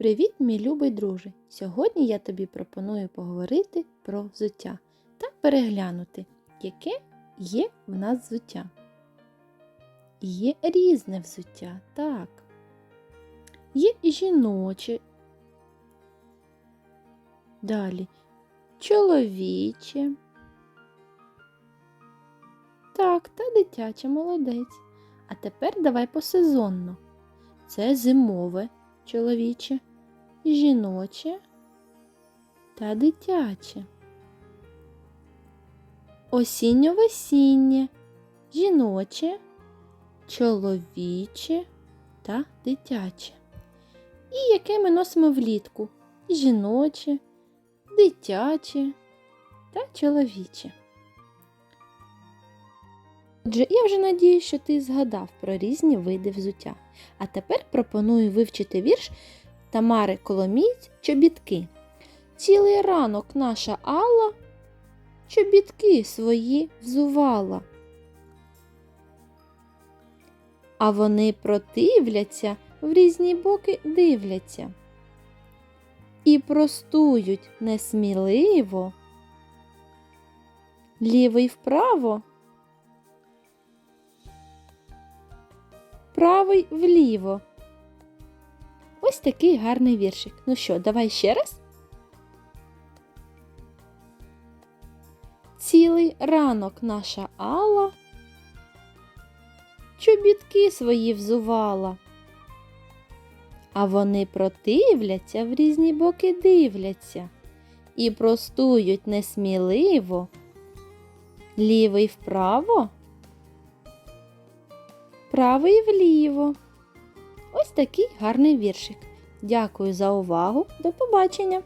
Привіт, мій любий друже! Сьогодні я тобі пропоную поговорити про взуття та переглянути, яке є в нас взуття. Є різне взуття, так. Є жіноче. Далі чоловіче. Так, та дитяче молодець. А тепер давай посезонно. Це зимове чоловіче, жіноче та дитяче. Осінньо-весіннє, жіноче, чоловіче та дитяче. І яке ми носимо влітку жіноче, дитяче та чоловіче. Отже, я вже надію, що ти згадав про різні види взуття. А тепер пропоную вивчити вірш Тамари Коломієць Чобітки. Цілий ранок наша Алла чобітки свої взувала. А вони противляться, в різні боки дивляться. І простують несміливо, лівий вправо. правий вліво. Ось такий гарний віршик. Ну що, давай ще раз. Цілий ранок наша Алла чобітки свої взувала, а вони противляться, в різні боки дивляться і простують несміливо, лівий вправо правий вліво. Ось такий гарний віршик. Дякую за увагу. До побачення!